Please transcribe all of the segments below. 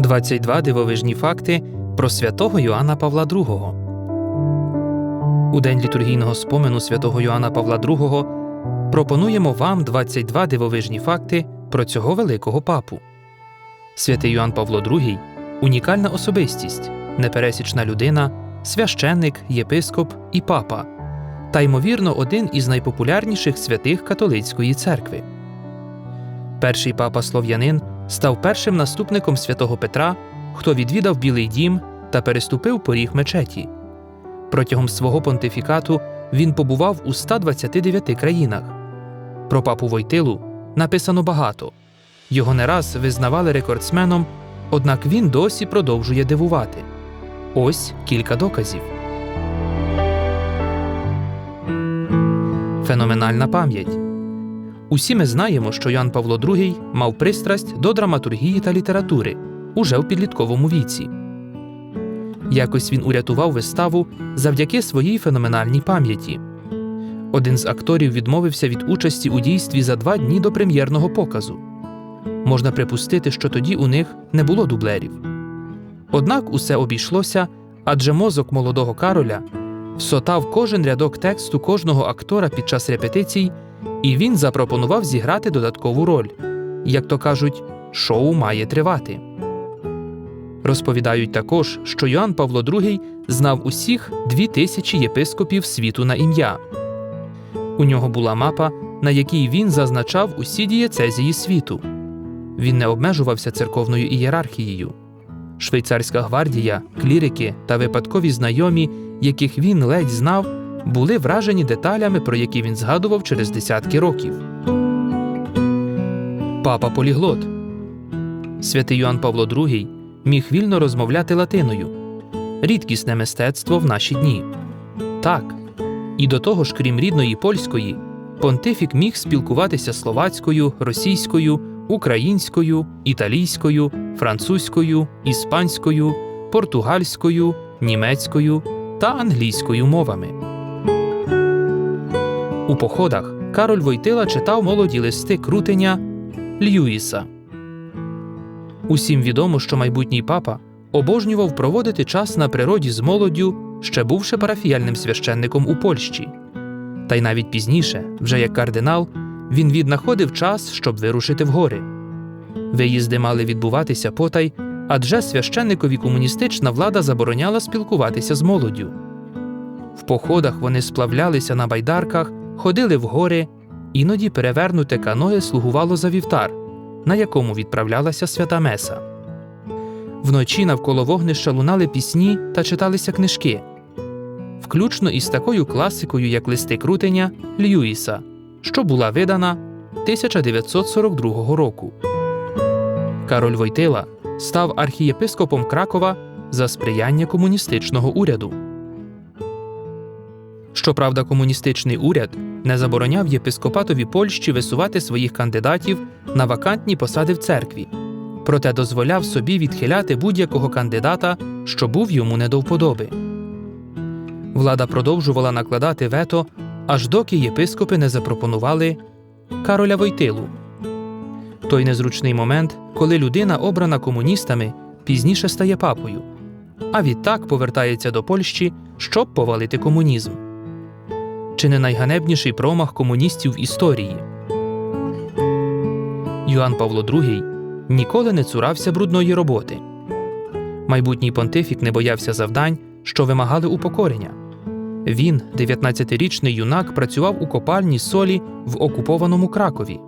22 дивовижні факти про святого Йоанна Павла II. У день літургійного спомену святого Йоанна Павла II пропонуємо вам 22 дивовижні факти про цього великого папу. Святий Йоанн Павло II унікальна особистість, непересічна людина, священник, єпископ і папа, та ймовірно, один із найпопулярніших святих католицької церкви. Перший папа слов'янин став першим наступником святого Петра, хто відвідав Білий дім та переступив поріг мечеті. Протягом свого понтифікату він побував у 129 країнах. Про папу Войтилу написано багато. Його не раз визнавали рекордсменом, однак він досі продовжує дивувати. Ось кілька доказів. Феноменальна пам'ять. Усі ми знаємо, що Ян Павло II мав пристрасть до драматургії та літератури уже в підлітковому віці. Якось він урятував виставу завдяки своїй феноменальній пам'яті. Один з акторів відмовився від участі у дійстві за два дні до прем'єрного показу. Можна припустити, що тоді у них не було дублерів. Однак усе обійшлося, адже мозок молодого Кароля всотав кожен рядок тексту кожного актора під час репетицій, і він запропонував зіграти додаткову роль. Як то кажуть, шоу має тривати. Розповідають також, що Йоанн Павло II знав усіх дві тисячі єпископів світу на ім'я. У нього була мапа, на якій він зазначав усі дієцезії світу. Він не обмежувався церковною ієрархією. Швейцарська гвардія, клірики та випадкові знайомі, яких він ледь знав, були вражені деталями, про які він згадував через десятки років. Папа Поліглот Святий Йоанн Павло II міг вільно розмовляти латиною рідкісне мистецтво в наші дні. Так, і до того ж, крім рідної польської, понтифік міг спілкуватися словацькою, російською, українською, італійською, французькою, іспанською, португальською, німецькою та англійською мовами. У походах Кароль Войтила читав молоді листи крутення Льюіса. Усім відомо, що майбутній папа обожнював проводити час на природі з молоддю, ще бувши парафіяльним священником у Польщі. Та й навіть пізніше, вже як кардинал, він віднаходив час, щоб вирушити в гори. Виїзди мали відбуватися потай, адже священникові комуністична влада забороняла спілкуватися з молоддю. В походах вони сплавлялися на байдарках, ходили в гори, іноді перевернуте каное слугувало за вівтар, на якому відправлялася свята Меса. Вночі навколо вогнища лунали пісні та читалися книжки, включно із такою класикою, як листи крутення Льюіса, що була видана 1942 року. Кароль Войтила став архієпископом Кракова за сприяння комуністичного уряду. Щоправда, комуністичний уряд не забороняв єпископатові Польщі висувати своїх кандидатів на вакантні посади в церкві, проте дозволяв собі відхиляти будь-якого кандидата, що був йому не до вподоби. Влада продовжувала накладати вето, аж доки єпископи не запропонували Кароля Войтилу. Той незручний момент, коли людина, обрана комуністами, пізніше стає папою, а відтак повертається до Польщі, щоб повалити комунізм. Чи не найганебніший промах комуністів в історії? Йоанн Павло II ніколи не цурався брудної роботи. Майбутній понтифік не боявся завдань, що вимагали упокорення. Він, 19-річний юнак, працював у копальні солі в окупованому Кракові.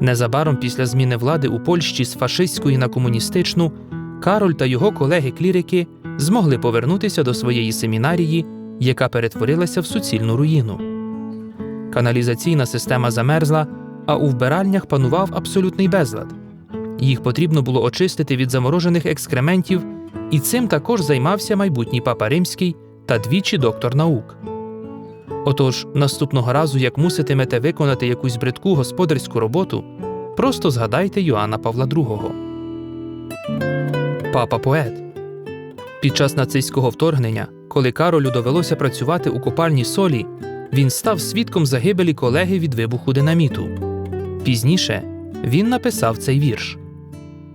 Незабаром після зміни влади у Польщі з фашистської на комуністичну Кароль та його колеги-клірики змогли повернутися до своєї семінарії, яка перетворилася в суцільну руїну. Каналізаційна система замерзла, а у вбиральнях панував абсолютний безлад. Їх потрібно було очистити від заморожених екскрементів, і цим також займався майбутній папа римський та двічі доктор наук. Отож, наступного разу, як муситимете виконати якусь бридку господарську роботу, просто згадайте Йоанна Павла II. Папа поет. Під час нацистського вторгнення, коли Каролю довелося працювати у копальні солі, він став свідком загибелі колеги від вибуху динаміту. Пізніше він написав цей вірш: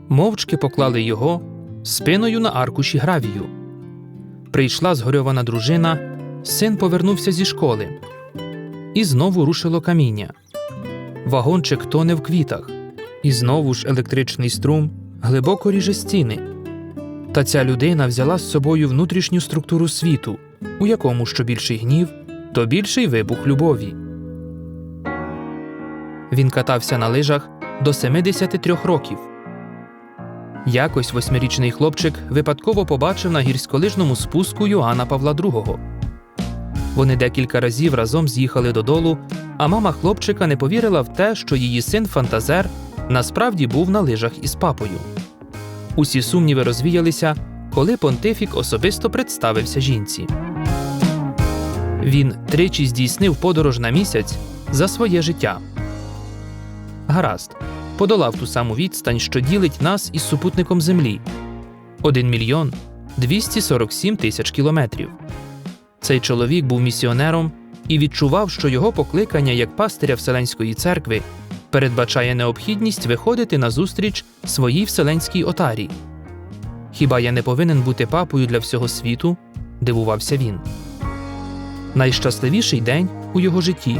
Мовчки поклали його спиною на аркуші гравію. Прийшла згорьована дружина, син повернувся зі школи. І знову рушило каміння. Вагончик тоне в квітах, і знову ж електричний струм глибоко ріже стіни. Та ця людина взяла з собою внутрішню структуру світу, у якому що більший гнів, то більший вибух любові. Він катався на лижах до 73 років. Якось восьмирічний хлопчик випадково побачив на гірськолижному спуску Йоанна Павла II. Вони декілька разів разом з'їхали додолу, а мама хлопчика не повірила в те, що її син Фантазер насправді був на лижах із папою. Усі сумніви розвіялися, коли понтифік особисто представився жінці. Він тричі здійснив подорож на місяць за своє життя. Гаразд, подолав ту саму відстань, що ділить нас із супутником Землі 1 мільйон 247 тисяч кілометрів. Цей чоловік був місіонером і відчував, що його покликання як пастиря Вселенської церкви передбачає необхідність виходити на зустріч своїй вселенській отарі. Хіба я не повинен бути папою для всього світу? дивувався він. Найщасливіший день у його житті.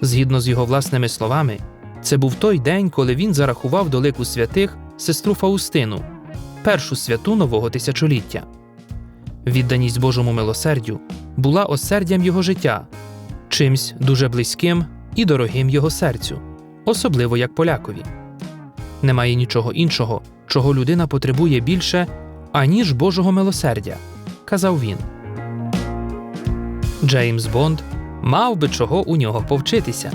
Згідно з його власними словами, це був той день, коли він зарахував до лику святих сестру Фаустину, першу святу нового тисячоліття. Відданість Божому милосердю була осердям його життя, чимсь дуже близьким і дорогим його серцю, особливо як полякові. Немає нічого іншого, чого людина потребує більше, аніж Божого милосердя, казав він. Джеймс Бонд мав би чого у нього повчитися.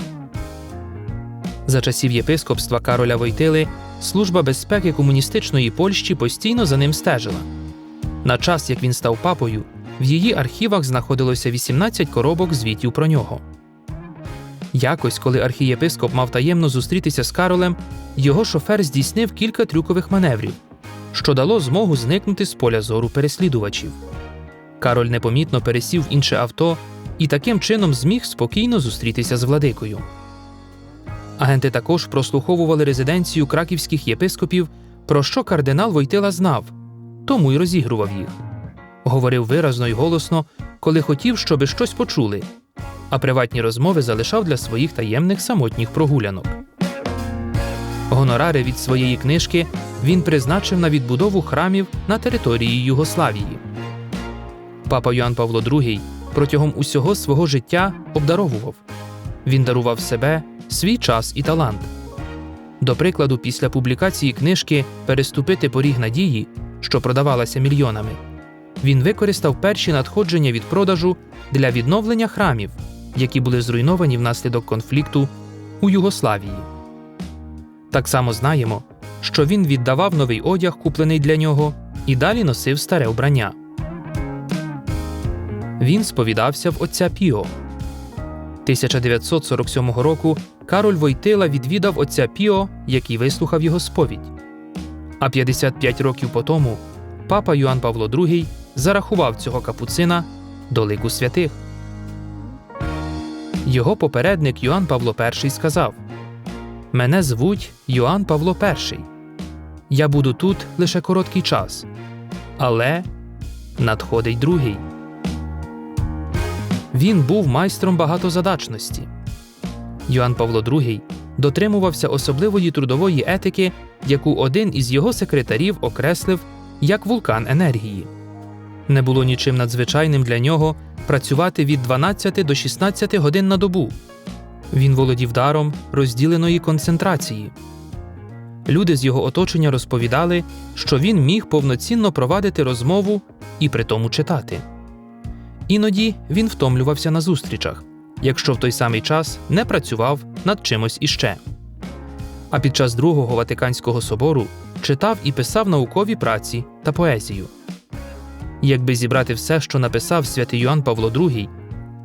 За часів єпископства Кароля Войтили служба безпеки комуністичної Польщі постійно за ним стежила. На час, як він став папою, в її архівах знаходилося 18 коробок звітів про нього. Якось, коли архієпископ мав таємно зустрітися з Каролем, його шофер здійснив кілька трюкових маневрів, що дало змогу зникнути з поля зору переслідувачів. Кароль непомітно пересів в інше авто і таким чином зміг спокійно зустрітися з владикою. Агенти також прослуховували резиденцію краківських єпископів, про що кардинал Войтила знав, тому й розігрував їх. Говорив виразно й голосно, коли хотів, щоби щось почули, а приватні розмови залишав для своїх таємних самотніх прогулянок. Гонорари від своєї книжки він призначив на відбудову храмів на території Югославії. Папа Йоанн Павло II протягом усього свого життя обдаровував. Він дарував себе, свій час і талант. До прикладу, після публікації книжки Переступити поріг надії, що продавалася мільйонами, він використав перші надходження від продажу для відновлення храмів, які були зруйновані внаслідок конфлікту у Югославії. Так само знаємо, що він віддавав новий одяг, куплений для нього, і далі носив старе вбрання. Він сповідався в отця Піо. 1947 року Кароль Войтила відвідав отця Піо, який вислухав його сповідь. А 55 років по тому папа Йоанн Павло II зарахував цього капуцина до лику святих. Його попередник Йоанн Павло І сказав: Мене звуть Йоанн Павло І. Я буду тут лише короткий час, але надходить другий. Він був майстром багатозадачності. Йоанн Павло II дотримувався особливої трудової етики, яку один із його секретарів окреслив як вулкан енергії. Не було нічим надзвичайним для нього працювати від 12 до 16 годин на добу. Він володів даром розділеної концентрації. Люди з його оточення розповідали, що він міг повноцінно провадити розмову і при тому читати. Іноді він втомлювався на зустрічах, якщо в той самий час не працював над чимось іще. А під час Другого Ватиканського собору читав і писав наукові праці та поезію. Якби зібрати все, що написав святий Йоанн Павло II,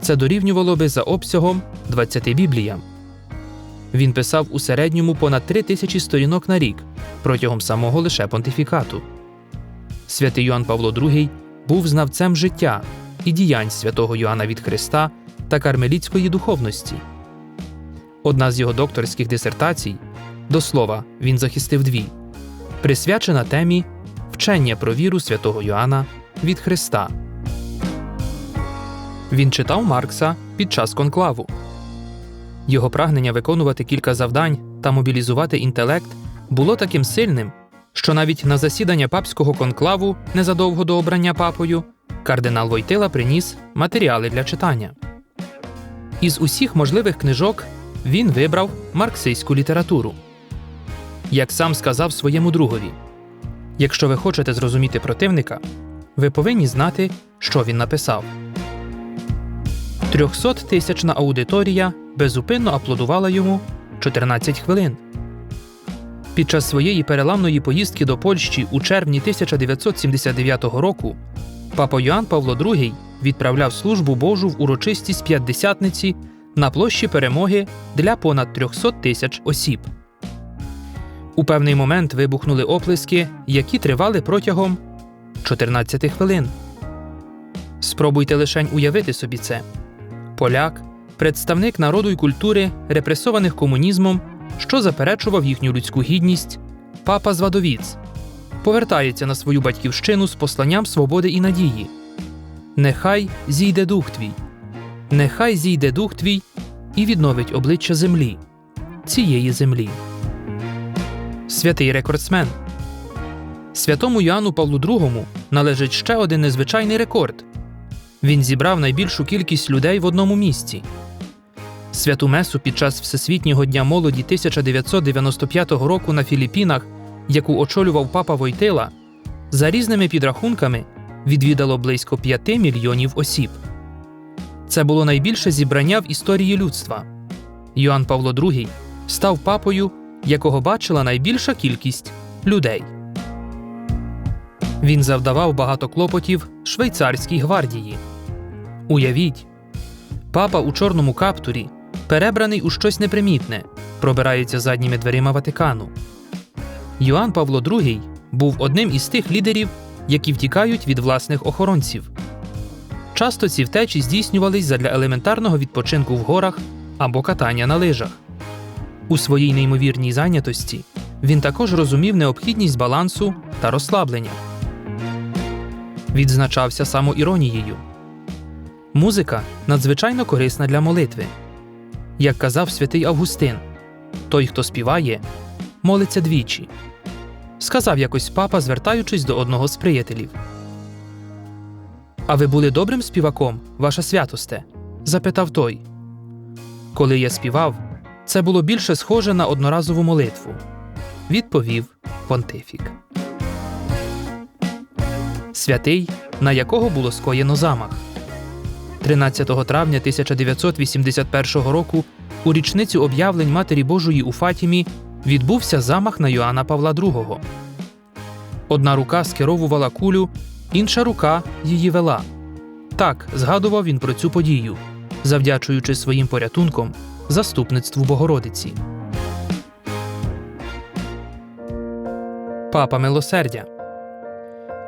це дорівнювало би за обсягом 20 бібліям. Він писав у середньому понад три тисячі сторінок на рік протягом самого лише понтифікату. Святий Йоанн Павло II був знавцем життя і діянь святого Йоанна від Христа та кармелітської духовності. Одна з його докторських дисертацій до слова, він захистив дві присвячена темі Вчення про віру святого Йоанна від Христа. Він читав Маркса під час конклаву. Його прагнення виконувати кілька завдань та мобілізувати інтелект було таким сильним, що навіть на засідання папського конклаву незадовго до обрання папою кардинал Войтила приніс матеріали для читання. Із усіх можливих книжок він вибрав марксистську літературу. Як сам сказав своєму другові, якщо ви хочете зрозуміти противника, ви повинні знати, що він написав. Трьохсоттисячна аудиторія безупинно аплодувала йому 14 хвилин. Під час своєї переламної поїздки до Польщі у червні 1979 року папа Йоанн Павло II відправляв службу Божу в урочистість п'ятдесятниці на площі перемоги для понад 300 тисяч осіб. У певний момент вибухнули оплески, які тривали протягом 14 хвилин. Спробуйте лишень уявити собі це. Поляк, представник народу й культури, репресованих комунізмом, що заперечував їхню людську гідність, папа Звадовіц, повертається на свою батьківщину з посланням свободи і надії. Нехай зійде дух твій, нехай зійде дух твій і відновить обличчя землі, цієї землі. Святий рекордсмен. Святому Йоанну Павлу II належить ще один незвичайний рекорд. Він зібрав найбільшу кількість людей в одному місці. Святу Месу під час Всесвітнього дня молоді 1995 року на Філіппінах, яку очолював папа Войтила, за різними підрахунками відвідало близько 5 мільйонів осіб. Це було найбільше зібрання в історії людства. Йоанн Павло II став папою, якого бачила найбільша кількість людей. Він завдавав багато клопотів швейцарській гвардії. Уявіть, папа у чорному каптурі, перебраний у щось непримітне, пробирається задніми дверима Ватикану. Йоанн Павло II був одним із тих лідерів, які втікають від власних охоронців. Часто ці втечі здійснювались задля елементарного відпочинку в горах або катання на лижах. У своїй неймовірній зайнятості він також розумів необхідність балансу та розслаблення. Відзначався самоіронією. Музика надзвичайно корисна для молитви. Як казав святий Августин, той, хто співає, молиться двічі. Сказав якось папа, звертаючись до одного з приятелів. А ви були добрим співаком, ваша святосте? запитав той. Коли я співав, це було більше схоже на одноразову молитву, відповів понтифік. Святий, на якого було скоєно замах. 13 травня 1981 року у річницю об'явлень Матері Божої у Фатімі відбувся замах на Йоанна Павла II. Одна рука скеровувала кулю, інша рука її вела. Так згадував він про цю подію, завдячуючи своїм порятунком заступництву Богородиці. Папа Милосердя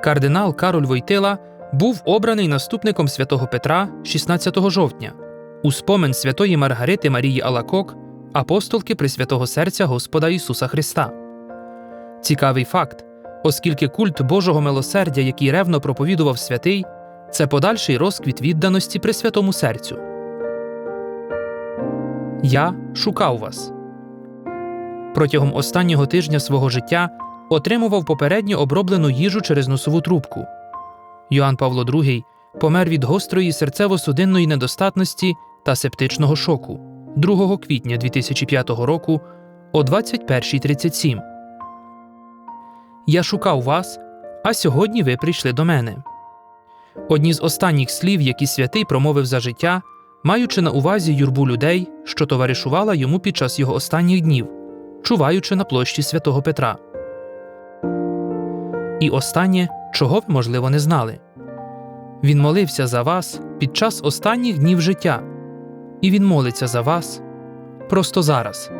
Кардинал Кароль Войтила був обраний наступником святого Петра 16 жовтня у спомин святої Маргарити Марії Алакок, апостолки Пресвятого Серця Господа Ісуса Христа. Цікавий факт, оскільки культ Божого милосердя, який ревно проповідував святий, це подальший розквіт відданості Пресвятому Серцю. Я шукав вас. Протягом останнього тижня свого життя отримував попередньо оброблену їжу через носову трубку. Йоанн Павло II помер від гострої серцево-судинної недостатності та септичного шоку 2 квітня 2005 року о 21.37. Я шукав вас, а сьогодні ви прийшли до мене. Одні з останніх слів, які святий промовив за життя, маючи на увазі юрбу людей, що товаришувала йому під час його останніх днів, чуваючи на площі святого Петра. І останнє, чого ви, можливо, не знали. Він молився за вас під час останніх днів життя, і він молиться за вас просто зараз.